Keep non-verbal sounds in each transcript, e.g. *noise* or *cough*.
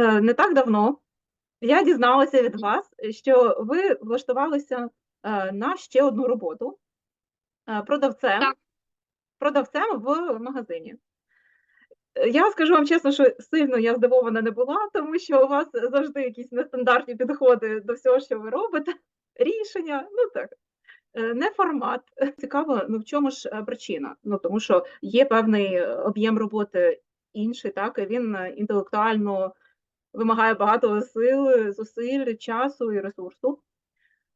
е, не так давно я дізналася від вас, що ви влаштувалися е, на ще одну роботу е, продавцем, Так. продавцем в магазині. Я скажу вам чесно, що сильно я здивована не була, тому що у вас завжди якісь нестандартні підходи до всього, що ви робите. Рішення, ну так, не формат. Цікаво, ну в чому ж причина? Ну тому що є певний об'єм роботи інший, так, і він інтелектуально вимагає багато сил, зусиль, часу і ресурсу.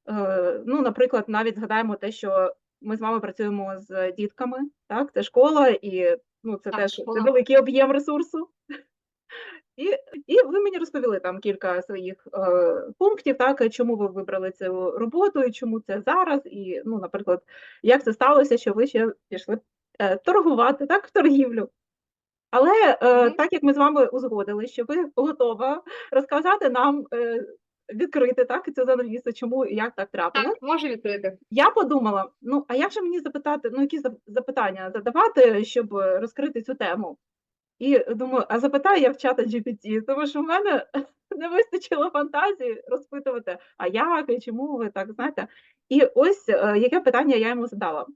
Е, Ну, наприклад, навіть згадаємо те, що ми з вами працюємо з дітками, так, це школа, і ну, це Так, теж це великий об'єм ресурсу. *laughs* І, і ви мені розповіли там кілька своїх е, пунктів, так, чому ви вибрали цю роботу, і чому це зараз, і, ну, наприклад, як це сталося, що ви ще пішли е, торгувати, так, в торгівлю. Але е, так як ми з вами узгодили, що ви готова розказати нам, е, відкрити так, цю занавісу, чому і як так трапилось. Так, можу відкрити. Я подумала: ну, а як же мені запитати, ну, які запитання задавати, щоб розкрити цю тему? І думаю, а запитаю я в чата GPT, тому що в мене *laughs* не вистачило фантазії розпитувати, а як і чому ви так знаєте. І ось е, яке питання я йому задала.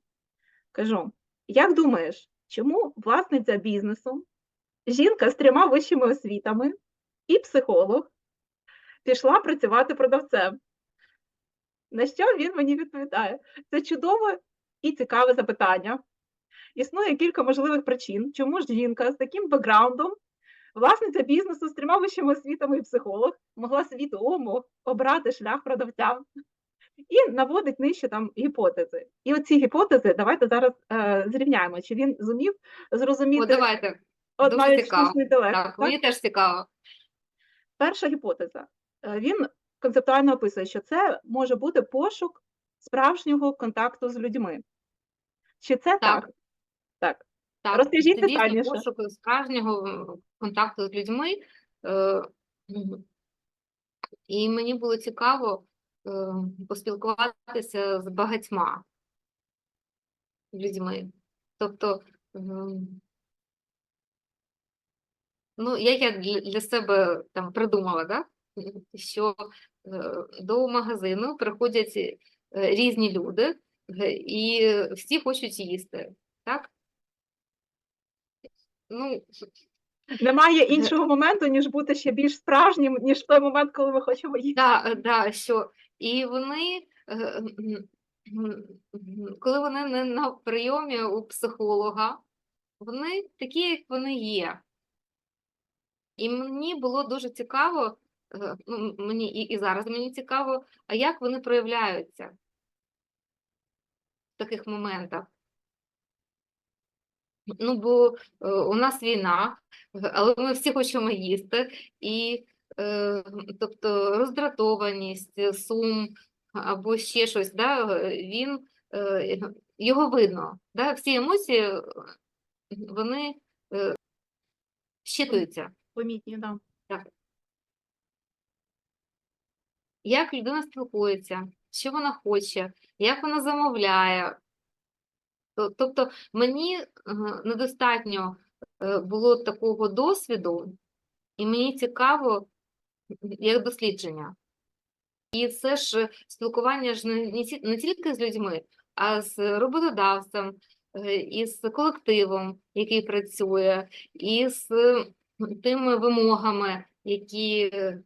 Кажу: як думаєш, чому власниця бізнесу, жінка з трьома вищими освітами і психолог пішла працювати продавцем? На що він мені відповідає? Це чудове і цікаве запитання. Існує кілька можливих причин, чому ж жінка з таким бекграундом, власниця бізнесу з трьома вищими освітами і психолог, могла свідомо обрати шлях продавця і наводить нижче там гіпотези. І оці гіпотези давайте зараз е, зрівняємо, чи він зумів О, зрозуміти давайте. от дуже навіть цікаво. інтелект. Так, так? мені теж цікаво. Перша гіпотеза. Е, Він концептуально описує, що це може бути пошук справжнього контакту з людьми. Чи це так? Так. Так. Так, Розкажіть це детальніше. пошук справжнього контакту з людьми. Е, І мені було цікаво е, поспілкуватися з багатьма людьми. Тобто, ну, як я для, себе там придумала, да? що е, до магазину приходять е, різні люди, е, і всі хочуть їсти, так? Ну, Немає іншого моменту, ніж бути ще більш справжнім, ніж в той момент, коли ми хочемо їсти. Да, е, да, що і вони, е, коли вони не на прийомі у психолога, вони такі, як вони є. І мені було дуже цікаво, е, ну, мені і, і зараз мені цікаво, а як вони проявляються в таких моментах. Ну, бо е, у нас війна, але ми всі хочемо їсти, і тобто роздратованість, е, сум або ще щось, да, е, він, його видно. Да, всі емоції, вони щитуються. Помітні, да. Як людина спілкується, що вона хоче, як вона замовляє. Тобто мені е, недостатньо е, було такого досвіду, і мені цікаво як дослідження. І це ж спілкування ж не, не, тільки з людьми, а з роботодавцем, е, і з колективом, який працює, і з тими вимогами, які е,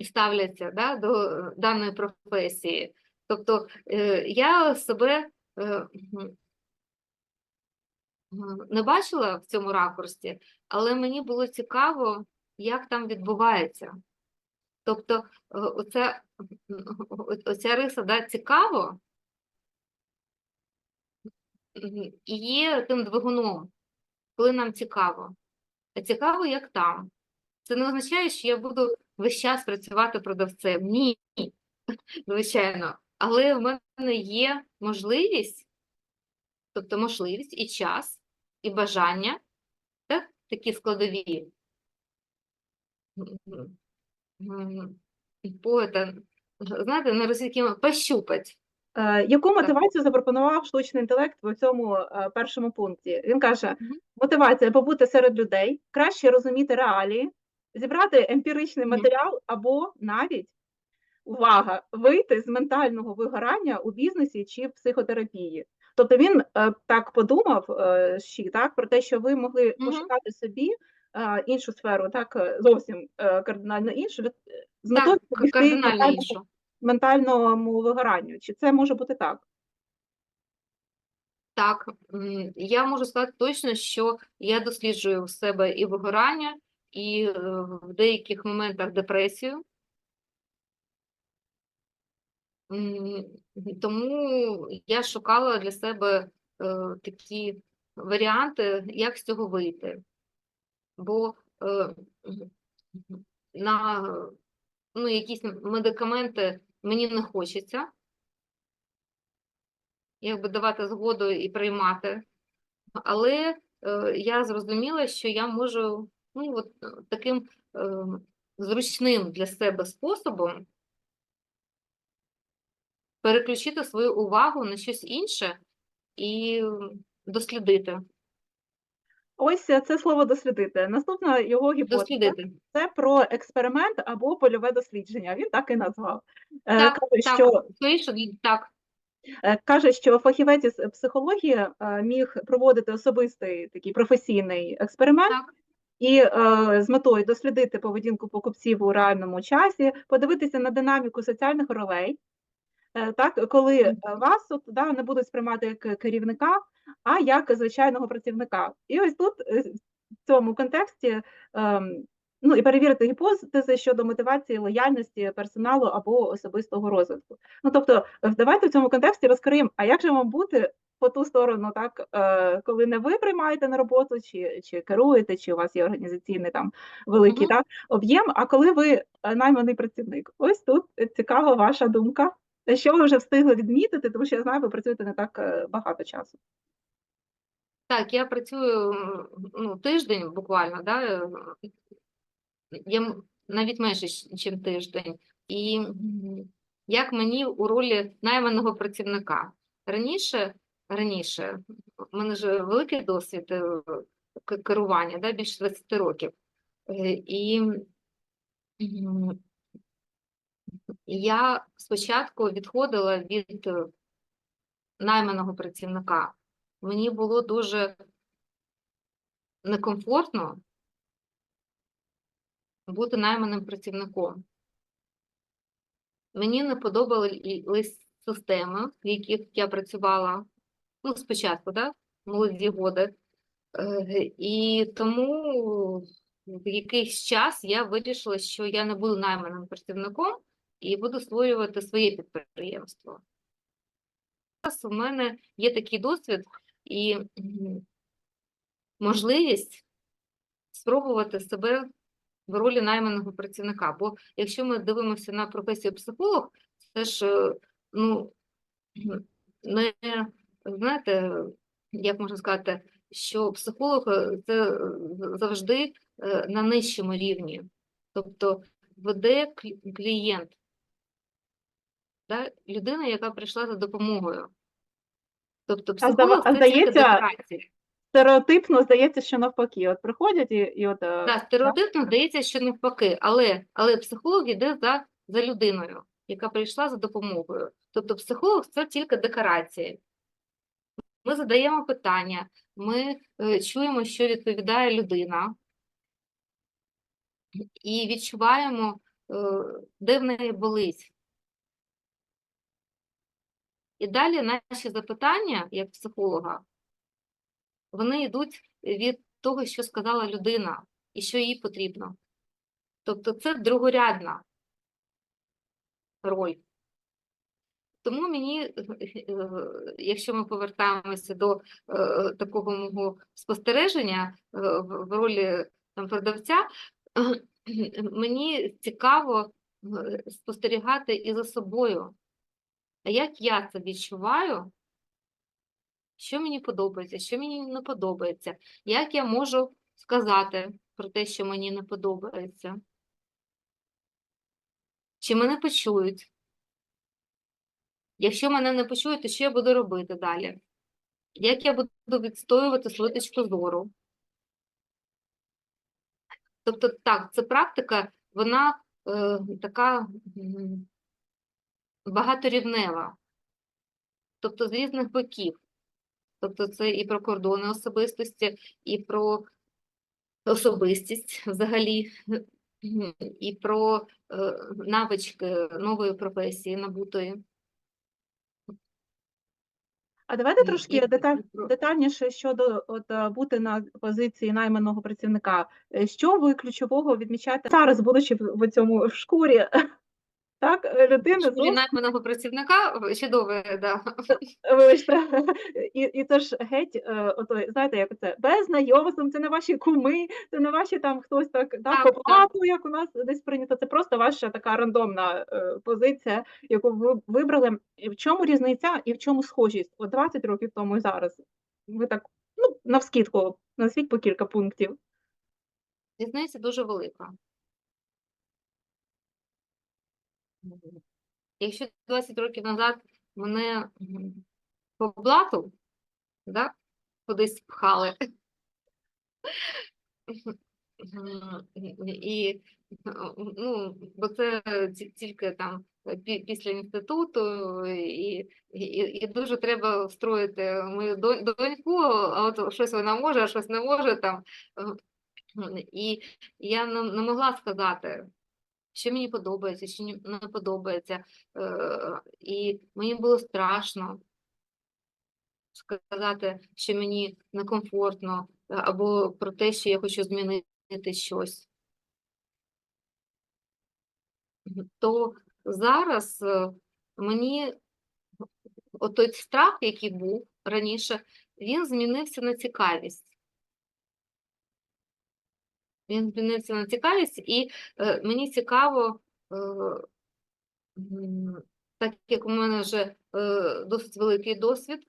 ставляться да, до даної професії. Тобто е, я себе не бачила в цьому ракурсі, але мені було цікаво, як там відбувається. Тобто, е, оце, оця риса да, цікаво є тим двигуном, коли нам цікаво. А цікаво, як там. Це не означає, що я буду весь час працювати продавцем. Ні, звичайно. Але в мене є можливість, тобто можливість і час, і бажання, так, такі складові. Знаєте, на російській мові пощупать. Е, Яку мотивацію запропонував штучний інтелект в цьому е, першому пункті? Він каже: мотивація побути серед людей, краще розуміти реалії, зібрати емпіричний матеріал або навіть, увага, вийти з ментального вигорання у бізнесі чи психотерапії. Тобто він е, так подумав ще, так, про те, що ви могли пошукати собі іншу сферу, так, е, зовсім е, кардинально іншу, для- з метою кардинально ментальному- іншу. ментальному вигоранню. Чи це може бути так? Так, я можу сказати точно, що я досліджую в себе і вигорання, і е, в деяких моментах депресію. Тому я шукала для себе е, такі варіанти, як з цього вийти. Бо е, на ну, якісь медикаменти мені не хочеться. Якби давати згоду і приймати. Але е, я зрозуміла, що я можу ну, от, е, таким е, зручним для себе способом переключити свою увагу на щось інше і дослідити. Ось е, це слово дослідити. Наступна його гіпотеза Дослідити. це про експеримент або польове дослідження. Він так і назвав. Е, Так, каже, так, що так, Е, Каже, що фахівець із психології міг проводити особистий такий професійний експеримент так, і е, з метою дослідити поведінку покупців у реальному часі, подивитися на динаміку соціальних ролей, е, так, коли вас от, да, не будуть сприймати як керівника, а як звичайного працівника. І ось тут е, в цьому контексті ем, ну, і перевірити гіпотези щодо мотивації, лояльності персоналу або особистого розвитку. Ну, тобто, е, давайте в цьому контексті розкриємо, а як же вам бути по ту сторону, так, е, коли не ви приймаєте на роботу, чи, чи керуєте, чи у вас є організаційний там великий Мгм. так, об'єм, а коли ви найманий працівник. Ось тут цікава ваша думка. Що ви вже встигли відмітити, тому що я знаю, ви працюєте не так багато часу. Так, я працюю ну, тиждень буквально, да, е, я навіть менше, ніж тиждень. І як мені у ролі найманого працівника. Раніше, раніше, в мене ж великий досвід е, керування, да, більше 20 років. Е, І я спочатку відходила від е, найманого працівника. Мені було дуже некомфортно бути найманим працівником. Мені не подобались системи, в яких я працювала ну, спочатку, да? молоді годи. Е, І тому в якийсь час я вирішила, що я не буду найманим працівником і буду створювати своє підприємство. Зараз у мене є такий досвід і можливість спробувати себе в ролі найманого працівника. Бо якщо ми дивимося на професію психолог, це ж е, ну, не знаєте, як можна сказати, що психолог е, це завжди е, на нижчому рівні, тобто веде клієнт, да? людина, яка прийшла за допомогою. Тобто психолог а це здається. Стереотипно здається, що навпаки, от приходять і, і от е, Так, стереотипно здається, що навпаки, але, але психолог йде за, за людиною, яка прийшла за допомогою. Тобто психолог це тільки декорації. Ми задаємо питання, ми е, чуємо, що відповідає людина, і відчуваємо, е, де в неї болить. І далі наші запитання, як психолога, вони йдуть від того, що сказала людина і що їй потрібно. Тобто це другорядна роль. Тому мені, е, якщо ми повертаємося до е, такого мого спостереження е, в ролі там, продавця, мені цікаво спостерігати і за собою. А як я це відчуваю, що мені подобається, що мені не подобається, як я можу сказати про те, що мені не подобається? Чи мене почують? Якщо мене не почують, то що я буду робити далі? Як я буду відстоювати свою точку зору? Тобто, так, це практика, вона е, така багаторівнева, тобто з різних боків. Тобто це і про кордони особистості, і про особистість взагалі, і про е, навички нової професії набутої. А давайте трошки деталь, детальніше щодо от, е, бути на позиції найманого працівника. Е, Що ви ключового відмічаєте зараз, будучи в, в цьому в шкурі? Так, е, людина найманого працівника чудове, да. Вибачте, і, і це ж геть, е, ото, знаєте, як це без знайомством, це не ваші куми, це не ваші там хтось так, так, Так, так. як у нас десь прийнято. Це просто ваша така рандомна е, позиція, яку ви вибрали. І в чому різниця і в чому схожість? От 20 років тому і зараз. Ви так, ну, навскідку, назвіть по кілька пунктів. Різниця дуже велика. Якщо 20 років назад мене по блату да, кудись пхали, і ну, бо це тільки там після інституту, і, і, і дуже треба встроїти мою доньку, а от щось вона може, а щось не може там. І я не могла сказати, що мені подобається, що не подобається. Е, І мені було страшно сказати, що мені некомфортно, або про те, що я хочу змінити щось. То зараз е, мені отой страх, який був раніше, він змінився на цікавість. Він змінився на цікавість, і е, мені цікаво, е, так як у мене вже е, досить великий досвід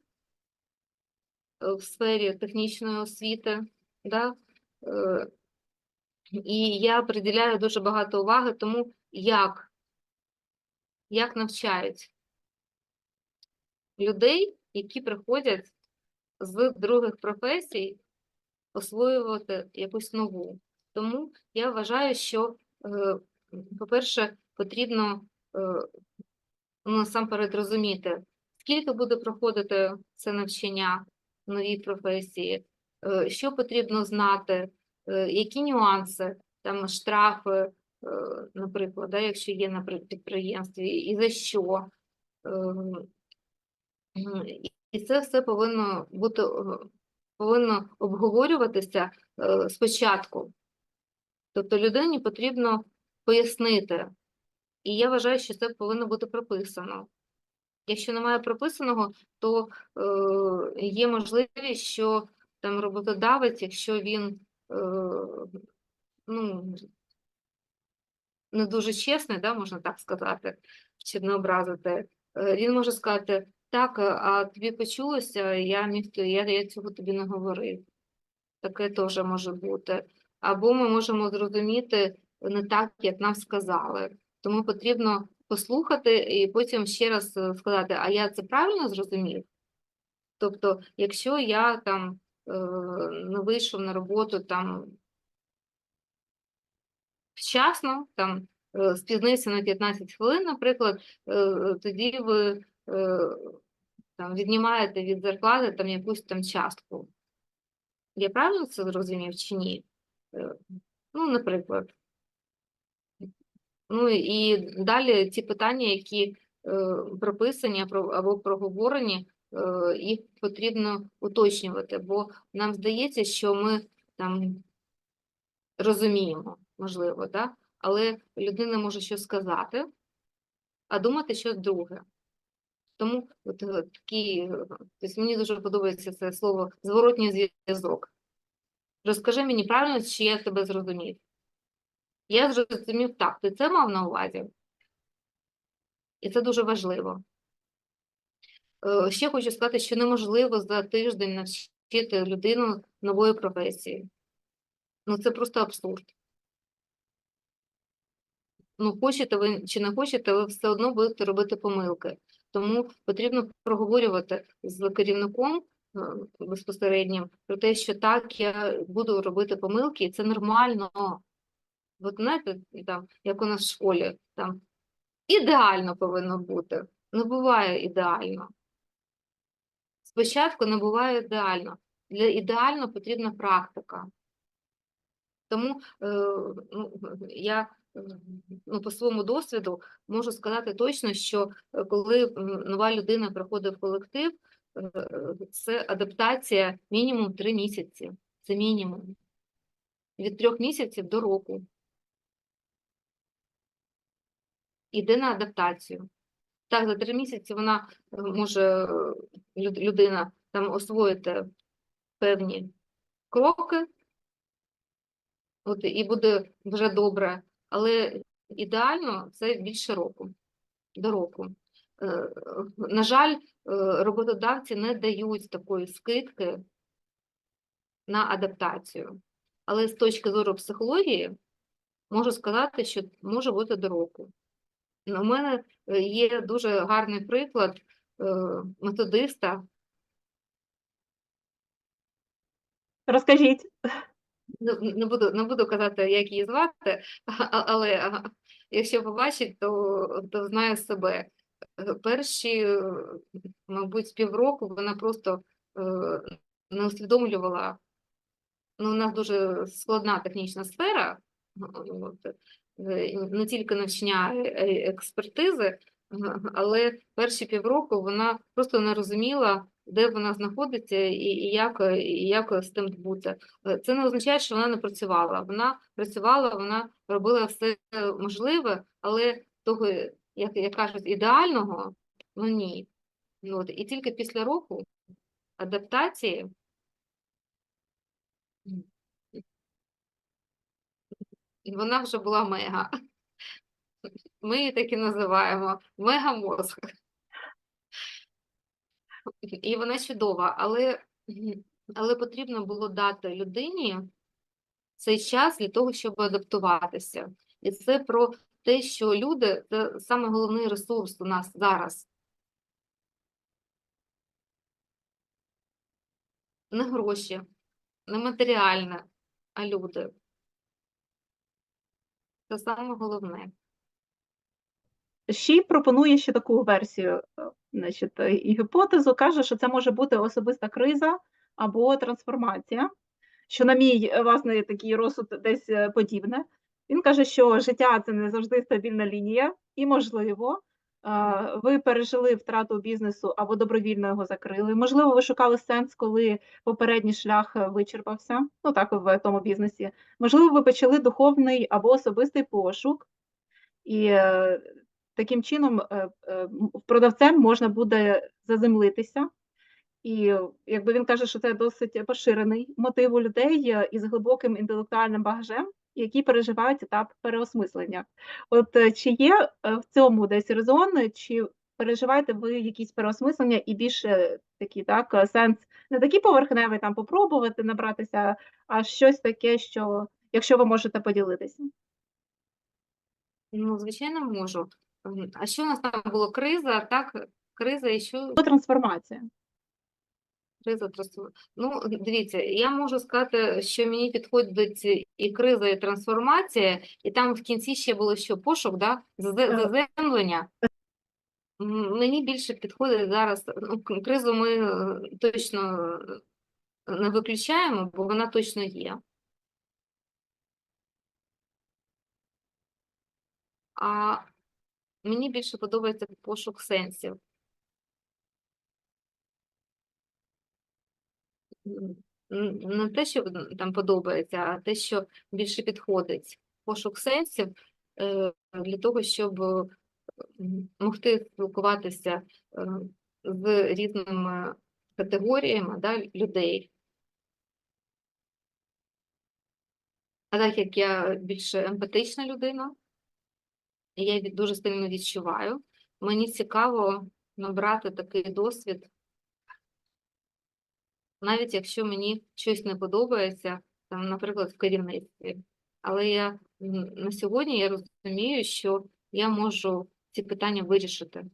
е, в сфері технічної освіти, да? е, і я приділяю дуже багато уваги тому, як, як навчають людей, які приходять з других професій освоювати якусь нову. Тому я вважаю, що, е, по-перше, потрібно е, ну, насамперед розуміти, скільки буде проходити це навчання в новій професії, е, що потрібно знати, які нюанси, там штрафи, наприклад, да, якщо є на підприємстві, і за що. І- це все повинно бути повинно обговорюватися спочатку. Тобто людині потрібно пояснити, і я вважаю, що це повинно бути прописано. Якщо немає прописаного, то е, є можливість, що там роботодавець, якщо він е, ну, не дуже чесний, да, можна так сказати, щоб не образити, е, він може сказати, так, е, а тобі почулося, я ніхто, я, я цього тобі не говорив. Таке теж може бути. Або ми можемо зрозуміти не так, як нам сказали. Тому потрібно послухати і потім ще раз е, сказати, а я це правильно зрозумів? Тобто, якщо я там е, не вийшов на роботу там вчасно, там е, спізнився на 15 хвилин, наприклад, тоді ви там віднімаєте від зарплати там якусь там частку. Я правильно це зрозумів чи ні? Е, Ну, наприклад. Ну і далі ті питання, які прописані або проговорені, їх потрібно уточнювати, бо нам здається, що ми там розуміємо, можливо, да? але людина може щось сказати, а думати щось друге. Тому от, е, такий, е, тобто мені дуже подобається це слово зворотній зв'язок. Розкажи мені правильно, чи я тебе зрозумів. Я зрозумів так, ти це мав на увазі. І це дуже важливо. Е, Ще хочу сказати, що неможливо за тиждень навчити людину нової професії. Ну, це просто абсурд. Ну, хочете ви чи не хочете, ви все одно будете робити помилки. Тому потрібно проговорювати з керівником е, безпосереднім про те, що так, я буду робити помилки, і це нормально. От знаєте, там, як у нас в школі, там ідеально повинно бути. Не буває ідеально. Спочатку не буває ідеально. Для ідеально потрібна практика. Тому е, ну, я ну, по своєму досвіду можу сказати точно, що е, коли нова людина приходить в колектив, це адаптація мінімум три місяці. Це мінімум. Від трьох місяців до року. Іде на адаптацію. Так, за три місяці вона е, може е, людина там освоїти певні кроки, от, і буде вже добре, але ідеально це більше року, до року. На жаль, е, роботодавці не дають такої скидки на адаптацію. Але з точки зору психології можу сказати, що може бути до року. У мене е, є дуже гарний приклад е, методиста, Розкажіть. не буду, не буду казати, як її звати, *laughs* але якщо побачить, то, то знає себе. Е, Перші, е, мабуть, півроку вона просто е, не усвідомлювала. Ну, у нас дуже складна технічна сфера, от, не тільки навчання експертизи, але перші півроку вона просто не розуміла, де вона знаходиться і, і як, і як з тим бути. Це не означає, що вона не працювала. Вона працювала, вона робила все можливе, але того, як, як кажуть, ідеального, ну ні. Ну, От, і тільки після року адаптації вона вже була мега. Ми її так і називаємо мегамозг. І вона чудова, але, але потрібно було дати людині цей час для того, щоб адаптуватися. І це про те, що люди це саме головний ресурс у нас зараз. Не гроші, не матеріальне, а люди. Це саме головне. Ші пропонує ще таку версію, е, значить, е, і гіпотезу каже, що це може бути особиста криза або трансформація, що, на мій е, власне такий розсуд десь подібне. Він каже, що життя це не завжди стабільна лінія, і можливо, е, ви пережили втрату бізнесу або добровільно його закрили. Можливо, ви шукали сенс, коли попередній шлях вичерпався, ну так в тому бізнесі. Можливо, ви почали духовний або особистий пошук. І е, таким чином е, продавцем можна буде заземлитися. І якби він каже, що це досить поширений мотив у людей із глибоким інтелектуальним багажем, які переживають етап переосмислення. От е, чи є е, в цьому десь резон, чи переживаєте ви якісь переосмислення і більше такий так е, сенс не такий поверхневий там попробувати набратися, а щось таке, що якщо ви можете поділитися? Ну, звичайно, можу. А що у нас там було? Криза, так? Криза і що? Трансформація. Криза Ну, дивіться, я можу сказати, що мені підходить і криза, і трансформація, і там в кінці ще було що пошук, да? заземлення. Мені більше підходить зараз. Ну, кризу ми е, точно е, не виключаємо, бо вона точно є. А мені більше подобається пошук сенсів. Не те, що там подобається, а те, що більше підходить. Пошук сенсів е, для того, щоб е, могти спілкуватися е, з різними категоріями да, людей. А так як я більше емпатична людина, я дуже сильно відчуваю, мені цікаво набрати такий досвід, навіть якщо мені щось не подобається, там, наприклад, в керівництві. Але я на сьогодні я розумію, що я можу ці питання вирішити.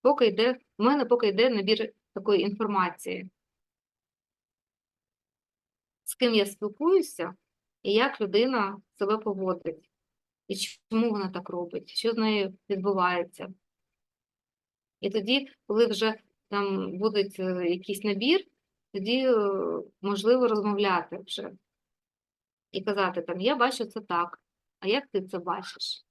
Поки йде, в мене поки йде набір такої інформації. З ким я спілкуюся, і як людина себе поводить, і чому вона так робить, що з нею відбувається. І тоді, коли вже там буде якийсь набір, тоді е, можливо розмовляти вже і казати там, я бачу це так, а як ти це бачиш?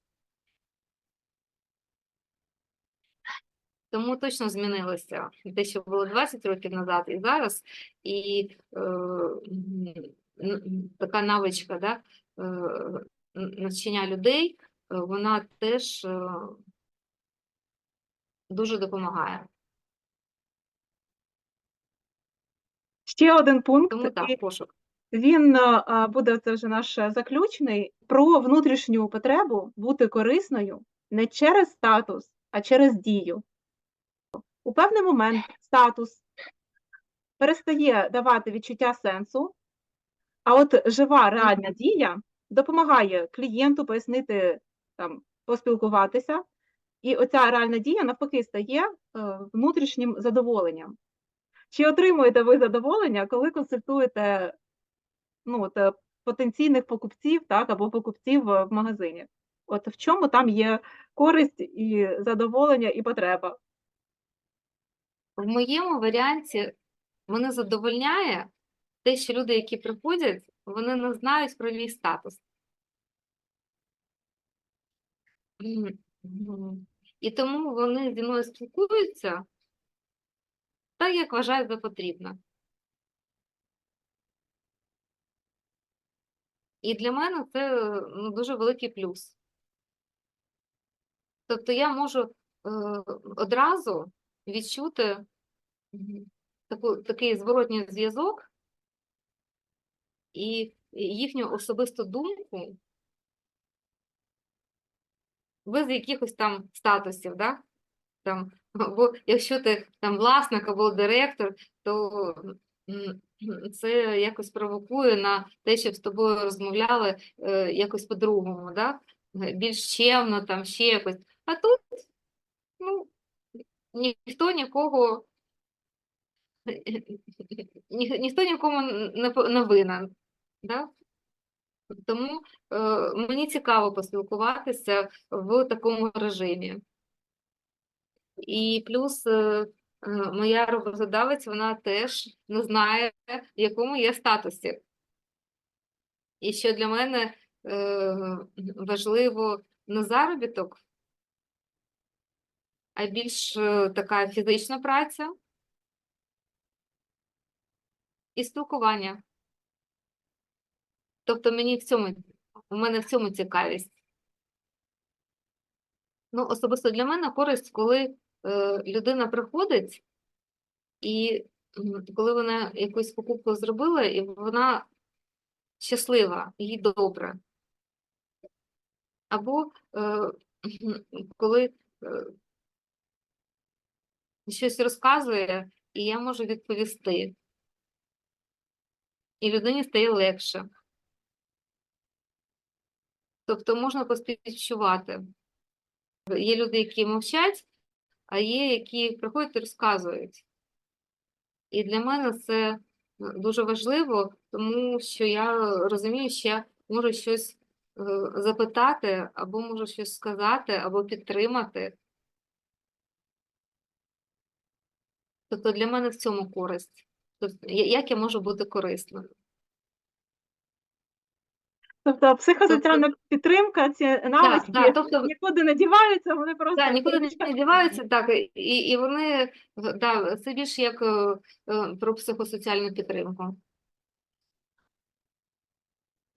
Тому точно змінилося те, що було 20 років назад і зараз, і е, така навичка, да, е, навчання людей, е, вона теж е, дуже допомагає. Ще один пункт, Тому так, пошук. він а, а, буде це вже наш е, заключний про внутрішню потребу бути корисною не через статус, а через дію. У певний момент статус перестає давати відчуття сенсу, а от жива реальна дія допомагає клієнту пояснити, там, поспілкуватися, і оця реальна дія навпаки стає е, внутрішнім задоволенням. Чи отримуєте ви задоволення, коли консультуєте ну, от, е, потенційних покупців, так, або покупців е, в магазині? От в чому там є користь і задоволення, і потреба? В моєму варіанті мене задовольняє те, що люди, які приходять, вони не знають про мій статус. І тому вони зі мною спілкуються так, як вважають за потрібне. І для мене це ну, дуже великий плюс. Тобто я можу е, одразу відчути таку, такий зворотній зв'язок і їхню особисту думку без якихось там статусів, да? Там, *laughs* бо якщо ти там власник або директор, то *clears throat* це якось провокує на те, щоб з тобою розмовляли е, якось по-другому, да? Е, більш чемно, там ще якось. А тут ну, ніхто нікого *laughs* ні, ніхто нікому не, не винен. Да? Тому е, мені цікаво поспілкуватися в такому режимі. І плюс е, е, моя роботодавець, вона теж не знає, в якому я статусі. І що для мене е, важливо не заробіток, а більш така фізична праця і спілкування. Тобто мені в цьому, у мене в цьому цікавість. Ну, особисто для мене користь, коли людина приходить, і коли вона якусь покупку зробила, і вона щаслива, їй добре. Або е, *clears throat* коли е, щось розказує, і я можу відповісти. І людині стає легше. Тобто можна поспівчувати. Є люди, які мовчать, а є, які приходять і розказують. І для мене це е, дуже важливо, тому що я розумію, що я можу щось е, запитати, або можу щось сказати, або підтримати. Тобто для мене в цьому користь. Тобто, як я можу бути корисною? Тобто психосоціальна підтримка, ці навички так, тобто- нікуди не діваються, вони просто Так, нікуди не діваються, так, і, і вони, да, це більш як е, е, про психосоціальну підтримку.